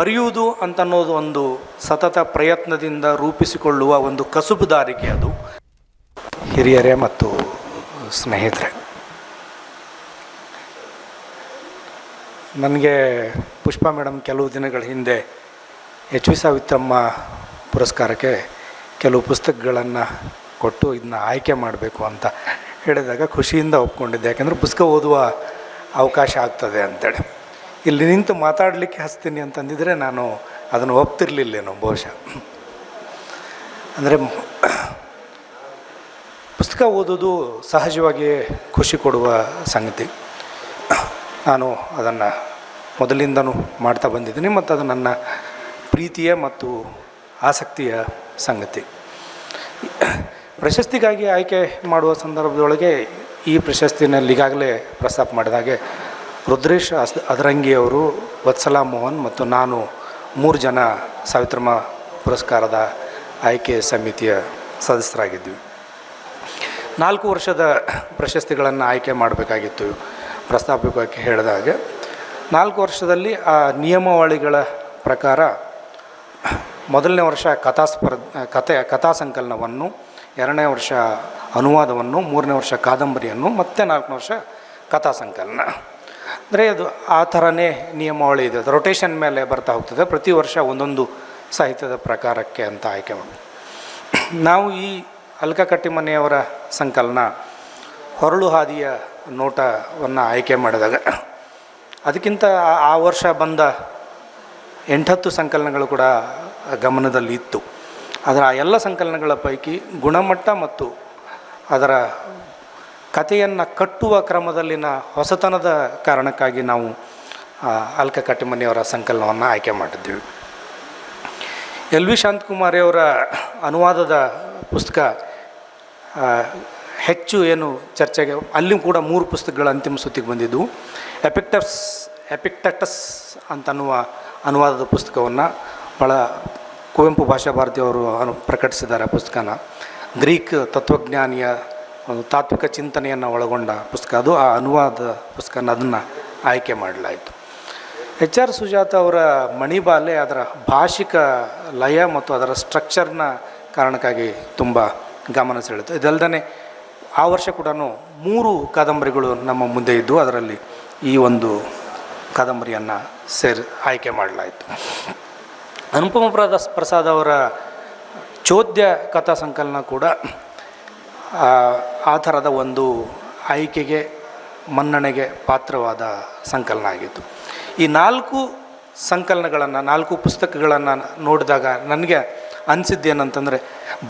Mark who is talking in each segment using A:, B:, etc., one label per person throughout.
A: ಬರೆಯುವುದು ಅಂತನ್ನೋದು ಒಂದು ಸತತ ಪ್ರಯತ್ನದಿಂದ ರೂಪಿಸಿಕೊಳ್ಳುವ ಒಂದು ಕಸುಬುದಾರಿಕೆ ಅದು. ಹಿರಿಯರೇ ಮತ್ತು ಸ್ನೇಹಿತರೆ, ನನಗೆ ಪುಷ್ಪ ಮೇಡಮ್ ಕೆಲವು ದಿನಗಳ ಹಿಂದೆ ಎಚ್ ವಿ ಸಾವಿತ್ರಮ್ಮ ಪುರಸ್ಕಾರಕ್ಕೆ ಕೆಲವು ಪುಸ್ತಕಗಳನ್ನು ಕೊಟ್ಟು ಇದನ್ನ ಆಯ್ಕೆ ಮಾಡಬೇಕು ಅಂತ ಹೇಳಿದಾಗ ಖುಷಿಯಿಂದ ಒಪ್ಕೊಂಡಿದ್ದೆ. ಯಾಕೆಂದರೆ ಪುಸ್ತಕ ಓದುವ ಅವಕಾಶ ಆಗ್ತದೆ ಅಂತೇಳಿ. ಇಲ್ಲಿ ನಿಂತು ಮಾತಾಡಲಿಕ್ಕೆ ಹಚ್ತೀನಿ ಅಂತಂದಿದ್ರೆ ನಾನು ಅದನ್ನು ಒಪ್ತಿರ್ಲಿಲ್ಲೇನೋ ಬಹುಶಃ. ಅಂದರೆ ಪುಸ್ತಕ ಓದೋದು ಸಹಜವಾಗಿಯೇ ಖುಷಿ ಕೊಡುವ ಸಂಗತಿ. ನಾನು ಅದನ್ನು ಮೊದಲಿಂದನೂ ಮಾಡ್ತಾ ಬಂದಿದ್ದೀನಿ ಮತ್ತು ಅದು ನನ್ನ ಪ್ರೀತಿಯ ಮತ್ತು ಆಸಕ್ತಿಯ ಸಂಗತಿ. ಪ್ರಶಸ್ತಿಗಾಗಿ ಆಯ್ಕೆ ಮಾಡುವ ಸಂದರ್ಭದೊಳಗೆ ಈ ಪ್ರಶಸ್ತಿನಲ್ಲಿ ಈಗಾಗಲೇ ಪ್ರಸ್ತಾಪ ಮಾಡಿದಾಗೆ ರುದ್ರೇಶ್ ಅಸ್ ಅದರಂಗಿಯವರು ವತ್ಸಲಾ ಮೋಹನ್ ಮತ್ತು ನಾನು ಮೂರು ಜನ ಸಾವಿತ್ರಮ್ಮ ಪುರಸ್ಕಾರದ ಆಯ್ಕೆ ಸಮಿತಿಯ ಸದಸ್ಯರಾಗಿದ್ವಿ. ನಾಲ್ಕು ವರ್ಷದ ಪ್ರಶಸ್ತಿಗಳನ್ನು ಆಯ್ಕೆ ಮಾಡಬೇಕಾಗಿತ್ತು ಪ್ರಸ್ತಾಪಿಕವಾಗಿ ಹೇಳಿದಾಗ ನಾಲ್ಕು ವರ್ಷದಲ್ಲಿ ಆ ನಿಯಮಾವಳಿಗಳ ಪ್ರಕಾರ ಮೊದಲನೇ ವರ್ಷ ಕಥಾ ಸ್ಪರ್ಧ ಕಥೆ ಕಥಾ ಸಂಕಲನವನ್ನು ಎರಡನೇ ವರ್ಷ ಅನುವಾದವನ್ನು, ಮೂರನೇ ವರ್ಷ ಕಾದಂಬರಿಯನ್ನು, ಮತ್ತು ನಾಲ್ಕನೇ ವರ್ಷ ಕಥಾ ಸಂಕಲನ ಅಂದರೆ ಅದು ಆ ಥರನೇ ನಿಯಮಾವಳಿ ಇದೆ. ಅದು ರೊಟೇಷನ್ ಮೇಲೆ ಬರ್ತಾ ಹೋಗ್ತದೆ. ಪ್ರತಿ ವರ್ಷ ಒಂದೊಂದು ಸಾಹಿತ್ಯದ ಪ್ರಕಾರಕ್ಕೆ ಅಂತ ಆಯ್ಕೆ ಮಾಡಿ ನಾವು ಈ ಅಲ್ಕ ಕಟ್ಟಿಮನೆಯವರ ಸಂಕಲನ ಹೊರಳು ಹಾದಿಯ ನೋಟವನ್ನು ಆಯ್ಕೆ ಮಾಡಿದಾಗ ಅದಕ್ಕಿಂತ ಆ- ವರ್ಷ ಬಂದ ಎಂಟತ್ತು ಸಂಕಲನಗಳು ಕೂಡ ಗಮನದಲ್ಲಿ ಇತ್ತು ಅದರ ಆ ಎಲ್ಲ ಸಂಕಲನಗಳ ಪೈಕಿ ಗುಣಮಟ್ಟ ಮತ್ತು ಅದರ ಕಥೆಯನ್ನು ಕಟ್ಟುವ ಕ್ರಮದಲ್ಲಿನ ಹೊಸತನದ ಕಾರಣಕ್ಕಾಗಿ ನಾವು ಅಲ್ಕ ಕಟ್ಟಿಮನಿಯವರ ಸಂಕಲನವನ್ನು ಆಯ್ಕೆ ಮಾಡಿದ್ವಿ. ಎಲ್ ವಿ ಶಾಂತಕುಮಾರಿಯವರ ಅನುವಾದದ ಪುಸ್ತಕ ಹೆಚ್ಚು ಏನು ಚರ್ಚೆಗೆ ಅಲ್ಲಿ ಕೂಡ ಮೂರು ಪುಸ್ತಕಗಳ ಅಂತಿಮ ಸುತ್ತಿಗೆ ಬಂದಿದ್ದವು ಎಪಿಕ್ಟಸ್, ಎಪಿಕ್ಟಟಸ್ ಅಂತನ್ನುವ ಅನುವಾದದ ಪುಸ್ತಕವನ್ನು ಭಾಳ ಕುವೆಂಪು ಭಾಷಾ ಭಾರತಿಯವರು ಅನು, ಪ್ರಕಟಿಸಿದ್ದಾರೆ ಪುಸ್ತಕನ. ಗ್ರೀಕ್ ತತ್ವಜ್ಞಾನಿಯ ಒಂದು ತಾತ್ವಿಕ ಚಿಂತನೆಯನ್ನು ಒಳಗೊಂಡ ಪುಸ್ತಕ ಅದು. ಆ ಅನುವಾದ ಪುಸ್ತಕನ ಅದನ್ನು ಆಯ್ಕೆ ಮಾಡಲಾಯಿತು. ಎಚ್ ಆರ್ ಸುಜಾತ ಅವರ ಮಣಿಬಾಲೆ ಅದರ ಭಾಷಿಕ ಲಯ ಮತ್ತು ಅದರ ಸ್ಟ್ರಕ್ಚರ್ನ ಕಾರಣಕ್ಕಾಗಿ ತುಂಬ ಗಮನ ಸೆಳೆಯಿತು ಇದಲ್ಲದೆ ಆ ವರ್ಷ ಕೂಡ ಮೂರು ಕಾದಂಬರಿಗಳು ನಮ್ಮ ಮುಂದೆ ಇದ್ದು ಅದರಲ್ಲಿ ಈ ಒಂದು ಕಾದಂಬರಿಯನ್ನು ಸೇರಿ ಆಯ್ಕೆ ಮಾಡಲಾಯಿತು. ಅನುಪಮ ಪ್ರಸಾದ್ ಅವರ ಚೋದ್ಯ ಕಥಾ ಸಂಕಲನ ಕೂಡ ಆ, ಥರದ ಒಂದು ಆಯ್ಕೆಗೆ ಮನ್ನಣೆಗೆ ಪಾತ್ರವಾದ ಸಂಕಲನ ಆಗಿತ್ತು. ಈ ನಾಲ್ಕು ಸಂಕಲನಗಳನ್ನು ನಾಲ್ಕು ಪುಸ್ತಕಗಳನ್ನು ನೋಡಿದಾಗ ನನಗೆ ಅನಿಸಿದ್ದೇನಂತಂದರೆ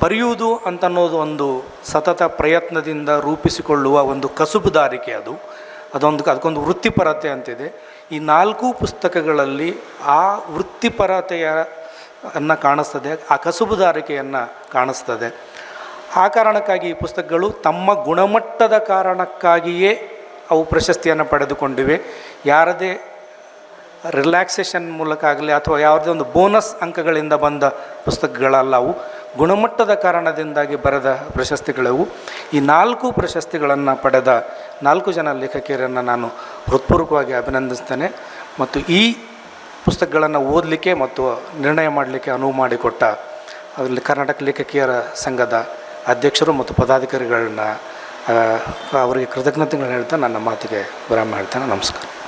A: ಬರೆಯುವುದು ಅಂತನ್ನೋದು ಒಂದು ಸತತ ಪ್ರಯತ್ನದಿಂದ ರೂಪಿಸಿಕೊಳ್ಳುವ ಒಂದು ಕಸುಬುದಾರಿಕೆ ಅದು. ಅದೊಂದು ಅದಕ್ಕೊಂದು ವೃತ್ತಿಪರತೆ ಅಂತಿದೆ. ಈ ನಾಲ್ಕು ಪುಸ್ತಕಗಳಲ್ಲಿ ಆ ವೃತ್ತಿಪರತೆಯ ಅನ್ನು ಕಾಣಿಸ್ತದೆ ಆ ಕಸುಬುದಾರಿಕೆಯನ್ನು ಕಾಣಿಸ್ತದೆ. ಆ ಕಾರಣಕ್ಕಾಗಿ ಈ ಪುಸ್ತಕಗಳು ತಮ್ಮ ಗುಣಮಟ್ಟದ ಕಾರಣಕ್ಕಾಗಿಯೇ ಅವು ಪ್ರಶಸ್ತಿಯನ್ನು ಪಡೆದುಕೊಂಡಿವೆ. ಯಾರದೇ ರಿಲ್ಯಾಕ್ಸೇಷನ್ ಮೂಲಕ ಆಗಲಿ ಅಥವಾ ಯಾವುದೇ ಒಂದು ಬೋನಸ್ ಅಂಕಗಳಿಂದ ಬಂದ ಪುಸ್ತಕಗಳಲ್ಲ ಅವು. ಗುಣಮಟ್ಟದ ಕಾರಣದಿಂದಾಗಿ ಬರೆದ ಪ್ರಶಸ್ತಿಗಳವು. ಈ ನಾಲ್ಕು ಪ್ರಶಸ್ತಿಗಳನ್ನು ಪಡೆದ ನಾಲ್ಕು ಜನ ಲೇಖಕಿಯರನ್ನು ನಾನು ಹೃತ್ಪೂರ್ವಕವಾಗಿ ಅಭಿನಂದಿಸ್ತೇನೆ. ಮತ್ತು ಈ ಪುಸ್ತಕಗಳನ್ನು ಓದಲಿಕ್ಕೆ ಮತ್ತು ನಿರ್ಣಯ ಮಾಡಲಿಕ್ಕೆ ಅನುವು ಮಾಡಿಕೊಟ್ಟ, ಅದರಲ್ಲಿ ಕರ್ನಾಟಕ ಲೇಖಕಿಯರ ಸಂಘದ ಅಧ್ಯಕ್ಷರು ಮತ್ತು ಪದಾಧಿಕಾರಿಗಳನ್ನ ಅವರಿಗೆ ಕೃತಜ್ಞತೆಗಳನ್ನ ಹೇಳ್ತಾ ನನ್ನ ಮಾತಿಗೆ ವಿರಾಮ ಹೇಳ್ತಾನೆ. ನಮಸ್ಕಾರ.